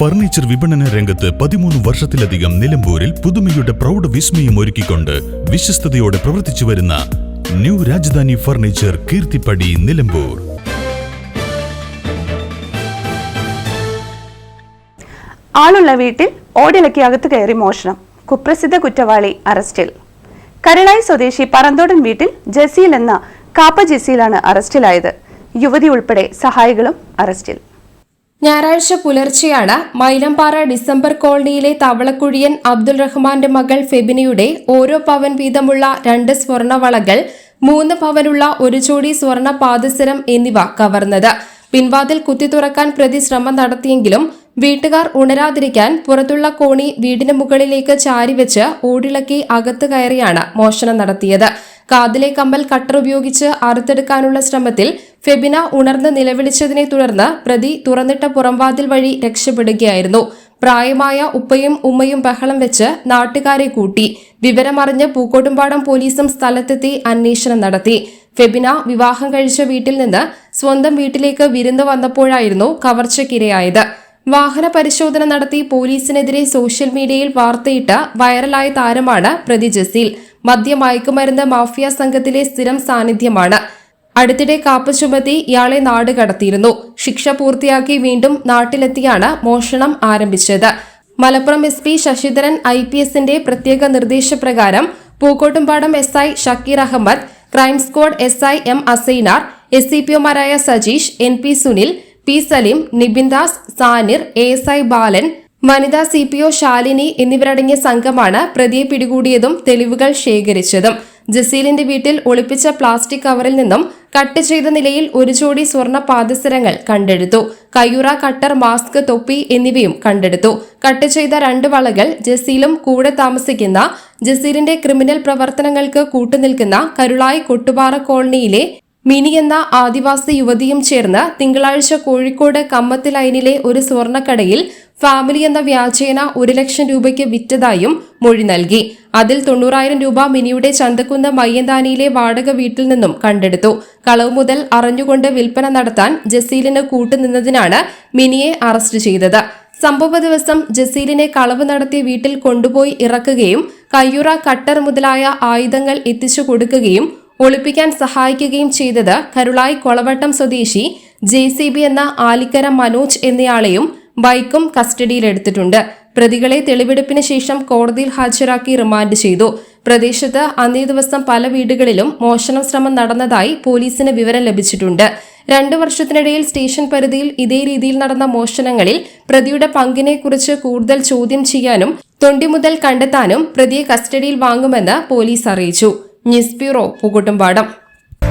Furniture വിപണന രംഗത്ത് പതിമൂന്ന് വർഷത്തിലധികം നിലമ്പൂരിൽ പുതുമയുടെ പ്രൗഢ വിസ്മയം ഒരുക്കിക്കൊണ്ട് വിശ്വസ്തയോടെ പ്രവർത്തിച്ചു വരുന്ന ന്യൂ രാജധാനി ഫർണിച്ചർ കീർത്തിപ്പടി നിലമ്പൂർ. ആളുള്ള വീട്ടിൽ ഓടിളക്കി അകത്ത് കയറി മോഷണം. കുപ്രസിദ്ധ കുറ്റവാളി അറസ്റ്റിൽ. കരളായി സ്വദേശി പറന്തോടൻ വീട്ടിൽ ജസീൽ എന്ന കാപ്പ ജസീലാണ് അറസ്റ്റിലായത്. യുവതി ഉൾപ്പെടെ സഹായികളും അറസ്റ്റിൽ. ഞായറാഴ്ച പുലർച്ചെയാണ് മൈലമ്പാറ ഡിസംബർ കോളനിയിലെ തവളക്കുഴിയൻ അബ്ദുൾ റഹ്മാന്റെ മകൾ ഫെബിനിയുടെ ഓരോ പവൻ വീതമുള്ള രണ്ട് സ്വർണവളകൾ മൂന്ന് പവനുള്ള ഒരു ജോഡി സ്വർണ പാദസരം എന്നിവ കവർന്നത്. പിൻവാതിൽ കുത്തി തുറക്കാൻ പ്രതി ശ്രമം നടത്തിയെങ്കിലും വീട്ടുകാർ ഉണരാതിരിക്കാൻ പുറത്തുള്ള കോണി വീടിന് മുകളിലേക്ക് ചാരിവെച്ച് ഓടിളക്കി അകത്ത് കയറിയാണ് മോഷണം നടത്തിയത്. കാതിലെ കമ്പൽ കട്ടർ ഉപയോഗിച്ച് അറുത്തെടുക്കാനുള്ള ശ്രമത്തിൽ ഫെബിന ഉണർന്ന് നിലവിളിച്ചതിനെ തുടർന്ന് പ്രതി തുറന്നിട്ട പുറംവാതിൽ വഴി രക്ഷപ്പെടുകയായിരുന്നു. പ്രായമായ ഉപ്പയും ഉമ്മയും ബഹളം വെച്ച് നാട്ടുകാരെ കൂട്ടി. വിവരമറിഞ്ഞ് പൂക്കോട്ടുംപാടം പോലീസും സ്ഥലത്തെത്തി അന്വേഷണം നടത്തി. ഫെബിന വിവാഹം കഴിച്ച വീട്ടിൽ നിന്ന് സ്വന്തം വീട്ടിലേക്ക് വിരുന്ന് വന്നപ്പോഴായിരുന്നു കവർച്ചയ്ക്കിരയായത്. വാഹന പരിശോധന നടത്തി പോലീസിനെതിരെ സോഷ്യൽ മീഡിയയിൽ വാർത്തയിട്ട് വൈറലായ താരമാണ് പ്രതി ജസീൽ. മദ്യ മയക്കുമരുന്ന് മാഫിയ സംഘത്തിലെ സ്ഥിരം സാന്നിധ്യമാണ്. അടുത്തിടെ കാപ്പ് ചുമത്തി ഇയാളെ നാട് കടത്തിയിരുന്നു. ശിക്ഷ പൂർത്തിയാക്കി വീണ്ടും നാട്ടിലെത്തിയാണ് മോഷണം ആരംഭിച്ചത്. Malappuram S P Sasidharan I P എസിന്റെ പ്രത്യേക നിർദ്ദേശപ്രകാരം Pookkottumpadam S I Shakir Ahmed crime squad S I M Asainar S C P ഒമാരായ Sajeesh N P Sunil P Saleem Nibindas Sanir A S I Balan വനിതാ C P O Shalini എന്നിവരടങ്ങിയ സംഘമാണ് പ്രതിയെ പിടികൂടിയതും തെളിവുകൾ ശേഖരിച്ചതും. ജസീലിന്റെ വീട്ടിൽ ഒളിപ്പിച്ച പ്ലാസ്റ്റിക് കവറിൽ നിന്നും കട്ട് ചെയ്ത നിലയിൽ ഒരു ജോഡി സ്വർണ പാദസരങ്ങൾ കണ്ടെടുത്തു. കയ്യുറ കട്ടർ മാസ്ക് തൊപ്പി എന്നിവയും കണ്ടെടുത്തു. കട്ട് ചെയ്ത രണ്ട് വളകൾ ജസീലും കൂടെ താമസിക്കുന്ന ജസീലിന്റെ ക്രിമിനൽ പ്രവർത്തനങ്ങൾക്ക് കൂട്ടുനിൽക്കുന്ന കരുളായി കൊട്ടുപാറ കോളനിയിലെ മിനി എന്ന ആദിവാസി യുവതിയും ചേർന്ന് തിങ്കളാഴ്ച കോഴിക്കോട് കമ്മത്ത് ലൈനിലെ ഒരു സ്വർണക്കടയിൽ ഫാമിലി എന്ന വ്യാജേന ഒരു ലക്ഷം രൂപയ്ക്ക് വിറ്റതായും മൊഴി നൽകി. അതിൽ തൊണ്ണൂറായിരം രൂപ മിനിയുടെ ചന്തക്കുന്ന് മയ്യന്താനിയിലെ വാടക വീട്ടിൽ നിന്നും കണ്ടെടുത്തു. കളവ് മുതൽ അറിഞ്ഞുകൊണ്ട് വിൽപ്പന നടത്താൻ ജസീലിന് കൂട്ടുനിന്നതിനാണ് മിനിയെ അറസ്റ്റ് ചെയ്തത്. സംഭവ ദിവസം ജസീലിനെ കളവ് നടത്തിയ വീട്ടിൽ കൊണ്ടുപോയി ഇറക്കുകയും കയ്യുറ കട്ടർ മുതലായ ആയുധങ്ങൾ എത്തിച്ചു കൊടുക്കുകയും ഒളിപ്പിക്കാൻ സഹായിക്കുകയും ചെയ്തത് കരുളായി കൊളവട്ടം സ്വദേശി ജെ എന്ന ആലിക്കര മനോജ് എന്നയാളെയും ബൈക്കും കസ്റ്റഡിയിലെടുത്തിട്ടുണ്ട്. പ്രതികളെ തെളിവെടുപ്പിന് ശേഷം കോടതിയിൽ ഹാജരാക്കി റിമാൻഡ് ചെയ്തു. പ്രദേശത്ത് അന്നേ ദിവസം പല വീടുകളിലും മോഷണ ശ്രമം നടന്നതായി പോലീസിന് വിവരം ലഭിച്ചിട്ടുണ്ട്. രണ്ടു വർഷത്തിനിടയിൽ സ്റ്റേഷൻ പരിധിയിൽ ഇതേ രീതിയിൽ നടന്ന മോഷണങ്ങളിൽ പ്രതിയുടെ പങ്കിനെക്കുറിച്ച് കൂടുതൽ ചോദ്യം ചെയ്യാനും തൊണ്ടി മുതൽ കണ്ടെത്താനും പ്രതിയെ കസ്റ്റഡിയിൽ വാങ്ങുമെന്ന് പോലീസ് അറിയിച്ചു. News bureau Pookkuttumpadam.